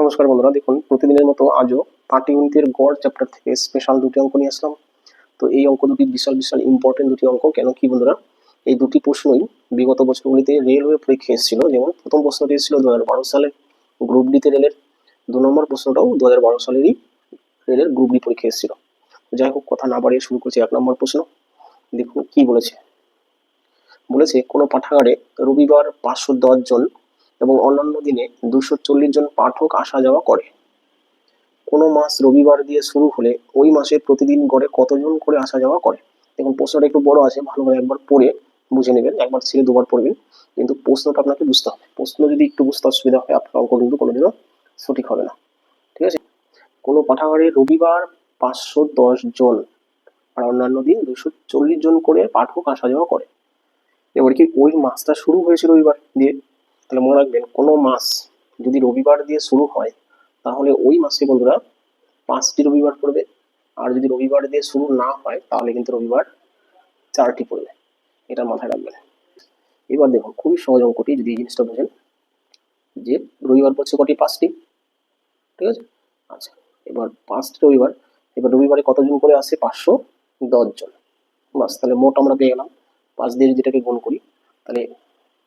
নমস্কার বন্ধুরা, দেখুন, প্রতিদিনের মতো আজও পাটিগণিতের গড় চ্যাপ্টার থেকে স্পেশাল দুটি অঙ্ক নিয়ে আসলাম। তো এই অঙ্ক দুটি বিশাল বিশাল ইম্পর্টেন্ট দুটি অঙ্ক, কেন কি বন্ধুরা, এই দুটি প্রশ্নই বিগত বছরগুলিতে রেলওয়ে পরীক্ষা এসেছিল। যেমন, প্রথম প্রশ্নটি এসেছিল দু হাজার বারো সালে গ্রুপ ডিতে রেলের। দু নম্বর প্রশ্নটাও দু হাজার বারো সালেরই রেলের গ্রুপ ডি পরীক্ষা এসেছিল। যাই হোক, কথা না বাড়িয়ে শুরু করছি এক নম্বর প্রশ্ন। দেখুন, কি বলেছে? বলেছে, কোনো পাঠাগারে রবিবার পাঁচশো দশ জন এবং অন্যান্য দিনে দুশো চল্লিশ জন পাঠক আসা যাওয়া করে। কোনো মাস রবিবার দিয়ে শুরু হলে ওই মাসে প্রতিদিন গড়ে কতজন করে আসা যাওয়া করে? দেখুন, প্রশ্নটা একটু বড় আছে ভালোভাবে একবার পড়ে বুঝে নেবেন, একবার ছেড়ে দুবার পড়বেন। কিন্তু প্রশ্নটা আপনাকে বুঝতে হবে। প্রশ্ন যদি একটু বুঝতে অসুবিধা হয়, আপনার অঙ্ক কিন্তু কোনোদিনও সঠিক হবে না। ঠিক আছে? কোনো পাঠাগারে রবিবার পাঁচশো দশ জন আর অন্যান্য দিন দুশো চল্লিশ জন করে পাঠক আসা যাওয়া করে। এবার কি ওই মাসটা শুরু হয়েছে রবিবার দিয়ে? তাহলে মনে রাখবেন কোনো মাস যদি রবিবার দিয়ে শুরু হয়, তাহলে ওই মাসে বন্ধুরা পাঁচটি রবিবার পড়বে। আর যদি রবিবার দিয়ে শুরু না হয়, তাহলে কিন্তু রবিবার চারটি পড়বে। এটা মাথায় রাখবেন। এবার দেখুন, খুবই সহজ অঙ্কটি, যদি এই জিনিসটা বোঝেন যে রবিবার পড়ছে কটি? পাঁচটি। ঠিক আছে? আচ্ছা এবার পাঁচটি রবিবার, এবার রবিবারে কতজন করে আসে? পাঁচশো দশ জন। বাস, তাহলে মোট আমরা পেয়ে গেলাম। পাঁচ দিয়ে যেটাকে গুণ করি, তাহলে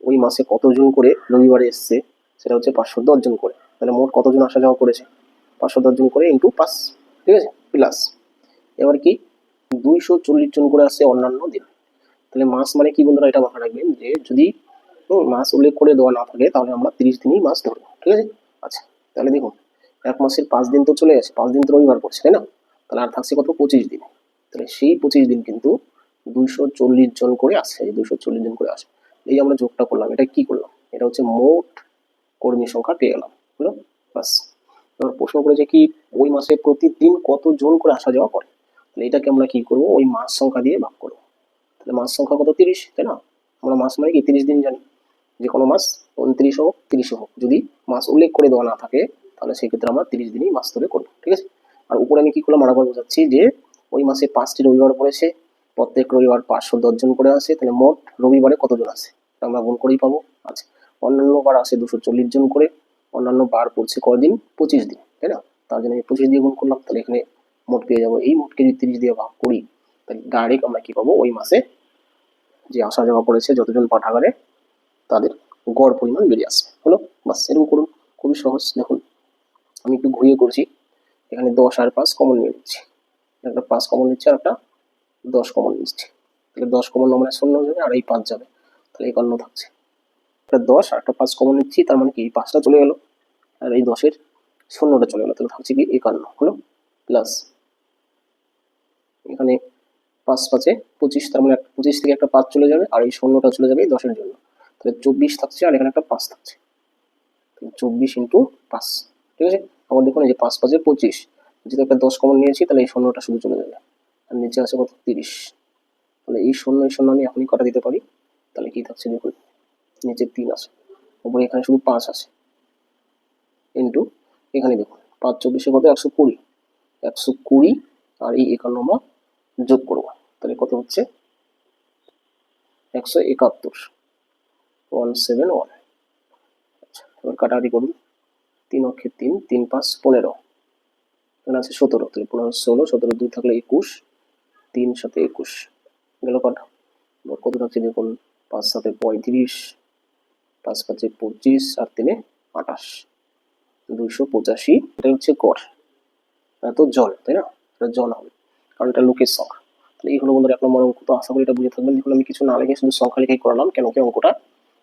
ওই মাসে কতজন করে রবিবারে এসছে, সেটা হচ্ছে পাঁচশো দশ জন করে। তাহলে মোট কতজন আসা যাওয়া করেছে? পাঁচশো দশ জন করে ইন্টু পাঁচ ঠিক আছে? প্লাস এবার কি? দুইশো চল্লিশ জন করে আসছে অন্যান্য দিন। তাহলে মাস মানে কি বন্ধুরা, এটা মাথায় রাখবেন যে যদি মাস উল্লেখ করে দেওয়া না থাকে, তাহলে আমরা তিরিশ দিনই মাস ধরবো, ঠিক আছে? আচ্ছা তাহলে দেখুন, এক মাসের পাঁচ দিন তো চলে গেছে, পাঁচ দিন তো রবিবার পড়ছে, তাই না? তাহলে আর থাকছে কত? পঁচিশ দিন। তাহলে সেই পঁচিশ দিন কিন্তু দুইশো চল্লিশ জন করে আসে দুইশো চল্লিশ জন করে আসে এই আমরা যোগটা করলাম, এটা কি করলাম? এটা হচ্ছে মোট কর্মী সংখ্যা পেয়ে গেলাম, বুঝলো? বাস এবার প্রশ্ন করেছে কি ওই মাসে প্রতিদিন কতজন করে আসা যাওয়া করে? তাহলে এটাকে আমরা কি করব? ওই মাস সংখ্যা দিয়ে ভাগ করব। তাহলে মাস সংখ্যা কত? তিরিশ, তাই না? আমরা মাস মানে কি? তিরিশ দিন জানি। যে কোনো মাস উনত্রিশ হোক, তিরিশ হোক। যদি মাস উল্লেখ করে দেওয়া না থাকে, তাহলে সেই ক্ষেত্রে আমরা তিরিশ দিনই মাস ধরে করব, ঠিক আছে? আর উপরে আমি কি করলাম? আরেকবার বোঝাচ্ছি যে ওই মাসে পাঁচটি রবিবার পড়েছে। প্রত্যেক রবিবার পাঁচশো দশজন করে আসে। তাহলে মোট রবিবারে কতজন আসে? আমরা গুণ করেই পাবো। আচ্ছা। অন্যান্য বার আসে দুশো চল্লিশ জন করে, অন্যান্য বার পড়ছে কদিন পঁচিশ দিন, তাই না? তার জন্য আমি পঁচিশ দিয়ে গুণ করলাম, তাহলে এখানে মোট পেয়ে যাব। এই মোটকে যদি তিরিশ দিয়ে ভাগ করি, তাহলে ডাইরেক্ট আমরা কি পাবো? ওই মাসে যে আসা যাওয়া করেছে, যতজন পাঠাগারে, তাদের গড় পরিমাণ বেরিয়ে আসবে। হলো? বাস, এরকম করুন। খুবই সহজ। দেখুন, আমি একটু ঘুরিয়ে করছি। এখানে দশ আর পাঁচ কমন নিয়ে নিচ্ছি। একটা পাঁচ কমন নিচ্ছি আর একটা দশ কমন নিচ্ছি। তাহলে দশ কমন মানে শূন্য যাবে আর এই পাঁচ যাবে। তাহলে এই একান্ন থাকছে। একটা দশ আর একটা পাঁচ কমন নিচ্ছি, তার মানে কি এই পাঁচটা চলে গেল। আর এই দশের শূন্যটা চলে গেল, তাহলে থাকছে কি? একান্ন, হলো? প্লাস এখানে পাঁচ পাঁচে পঁচিশ, তার মানে পঁচিশ থেকে একটা পাঁচ চলে যাবে, আর এই শূন্যটা চলে যাবে এই দশের জন্য। তাহলে চব্বিশ থাকছে, আর এখানে একটা পাঁচ থাকছে। চব্বিশ ইন্টু পাঁচ, ঠিক আছে? আবার দেখুন এই যে পাঁচ পাঁচে পঁচিশ, যেহেতু একটা দশ কমন নিয়েছি, তাহলে এই শূন্যটা শুধু চলে যাবে। আর নিচে আছে কত? তিরিশ। তাহলে এই শূন্য এই শূন্য আমি এখনই কাটা দিতে পারি? তাহলে কি থাকছে দেখুন? নিচে তিন আছে, উপরে এখানে শুধু পাঁচ আছে। ইন্টু এখানে দেখুন, পাঁচ চব্বিশে কত? একশো কুড়ি। একশো কুড়ি আর এই একান্ন আমরা যোগ করব। তাহলে কত হচ্ছে? একশো একাত্তর। ওয়ান সেভেন ওয়ান এবার কাটাকাটি করুন। তিন অক্ষে তিন তিন পাঁচ পনেরো। এখানে আছে সতেরো, তাহলে পনেরো ষোলো, সতেরো দুই থাকলে একুশ, তিন সাথে একুশ। গেল কটা? এবার কত থাকছে দেখুন? পাঁচ সাথে পঁয়ত্রিশ। পাঁচ পাঁচে পঁচিশ আর তিনে আঠাশ। দুইশো পঁচাশি এটা হচ্ছে গড়। এত জল, তাই না? এটা জল হবে, কারণ এটা লোকের সংখ্যা। তাহলে এই হলো বন্ধুরা, এক নম্বর অঙ্ক। তো আশা করি এটা বুঝে থাকবেন। দেখুন, আমি কিছু না লিখে শুধু সংখ্যা লিখেই করালাম, কেন কি অঙ্কটা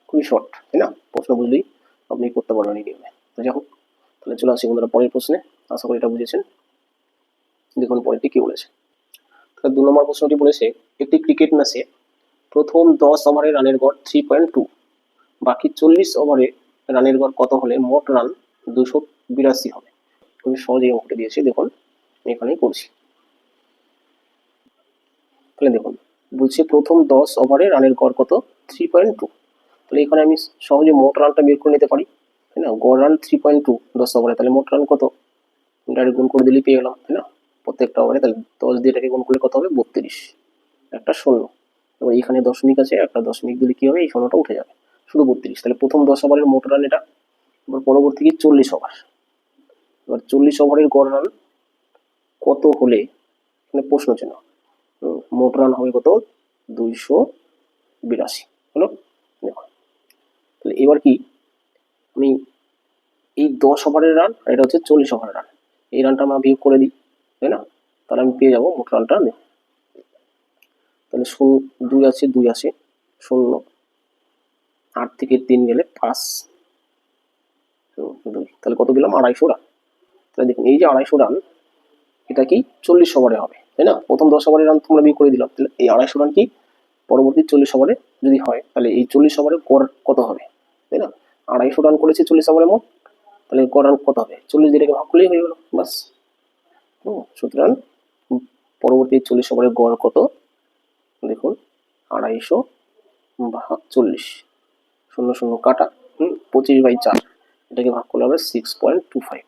খুবই শর্ট তাই না? প্রশ্ন বুঝলেই আপনি করতে পারবেন এই নিয়মে তো যাই হোক, তাহলে চলে আসি বন্ধুরা পরের প্রশ্নে। আশা করি এটা বুঝেছেন। দেখুন, পরেরটি কি বলেছে? তাহলে দু নম্বর প্রশ্নটি বলেছে, একটি ক্রিকেট ম্যাচে প্রথম দশ ওভারে রানের গড় থ্রি পয়েন্ট টু বাকি চল্লিশ ওভারে রানের গড় কত হলে মোট রান দুশো বিরাশি হবে? খুবই সহজেই অঙ্কটা দিয়েছি, দেখুন এখানেই করছি তাহলে দেখুন, বলছে প্রথম দশ ওভারে রানের গড় কত? থ্রি পয়েন্ট টু তাহলে এখানে আমি সহজে মোট রানটা বের করে নিতে পারি, তাই না? গড় রান থ্রি পয়েন্ট টু দশ ওভারে তাহলে মোট রান কত? ডাইরেক্ট গুণ করে দিলেই পেয়ে গেলাম, তাই না? প্রত্যেকটা ওভারে তাহলে দশ দিয়ে গুণ করলে কত হবে? বত্রিশ। একটা শূন্য এবার এখানে দশমিক আছে, একটা দশমিক দিলে কী হবে? এই শূন্যটা উঠে যাবে। শুধু বত্রিশ। তাহলে প্রথম দশ ওভারের মোট রান এটা, এবার পরবর্তী কি? চল্লিশ ওভার। এবার চল্লিশ ওভারের গড় রান কত হলে? এখানে প্রশ্ন চিহ্ন। মোট রান হবে কত? দুইশো বিরাশি। হলো? দেখো তাহলে এবার কি? আমি এই দশ ওভারের রান আর এটা হচ্ছে চল্লিশ ওভারের রান এই রানটা আমরা বিয়োগ করে দিই, তাই না? তাহলে আমি পেয়ে যাব মোট রানটা তাহলে শূন্য, দুই আছে দুই আছে শূন্য। আট থেকে তিন গেলে পাঁচ। তাহলে কত পেলাম আড়াইশো রান। তাহলে দেখুন, এই যে আড়াইশো রান, এটা কি চল্লিশ ওভারে হবে, তাই না? প্রথম দশ ওভারের রান তোমরা বিয়ে করে দিলাম। তাহলে এই আড়াইশো রান কি পরবর্তী চল্লিশ ওভারে যদি হয়, তাহলে এই চল্লিশ ওভারে গড় কত হবে, তাই না? আড়াইশো রান করেছে চল্লিশ ওভারে মোট, তাহলে গড় রান কত হবে? চল্লিশ দিয়ে এটাকে ভাগ করলেই হয়ে গেল বাস হুম, সুতরাং পরবর্তী চল্লিশ ওভারের গড় কত? দেখুন, আড়াইশো ভাগ চল্লিশ। শূন্য শূন্য কাটা, হুম, পঁচিশ বাই চার। এটাকে ভাগ করলে হবে সিক্স পয়েন্ট টু ফাইভ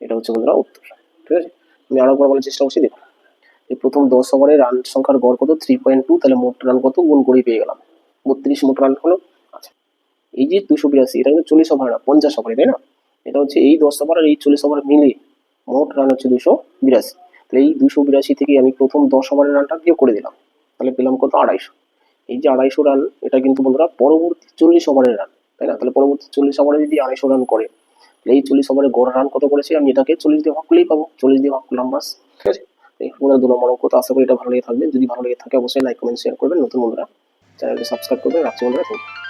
এটা হচ্ছে বন্ধুরা উত্তর, ঠিক আছে? আমি আরও একবার বলার চেষ্টা করছি, দেখুন। এই প্রথম দশ ওভারে রান সংখ্যার গড় কত? থ্রি পয়েন্ট টু তাহলে মোট রান কত? গুণ করেই পেয়ে গেলাম। বত্রিশ মোট রান হলো। আচ্ছা এই যে দুশো বিরাশি, এটা কিন্তু চল্লিশ ওভার না, পঞ্চাশ ওভারে, তাই না? এটা হচ্ছে এই দশ ওভার আর এই চল্লিশ ওভার মিলে মোট রান হচ্ছে দুশো বিরাশি। তাহলে এই দুশো বিরাশি থেকে আমি প্রথম দশ ওভারের রানটা বিয়োগ করে দিলাম। তাহলে পেলাম কত? আড়াইশো। এই যে আড়াইশো রান এটা কিন্তু বন্ধুরা পরবর্তী চল্লিশ ওভারের রান তাই না? তাহলে পরবর্তী চল্লিশ ওভারে যদি আড়াইশো রান করে এই চল্লিশ ওভারে গড় রান কত করেছে? আমি এটাকে চল্লিশ দিয়ে ভাগ করলেই পাবো, চল্লিশ দিয়ে ভাগ করলাম বাস। ঠিক আছে? এই বন্ধুরা দু নম্বর অঙ্ক তো আশা করি এটা ভালো লেগে থাকবে। যদি ভালো লেগে থাকে, অবশ্যই লাইক কমেন্ট শেয়ার করবেন। নতুন বন্ধুরা চ্যানেলটি সাবস্ক্রাইব করবেন। রাখছি বন্ধুরা থ্যাংক ইউ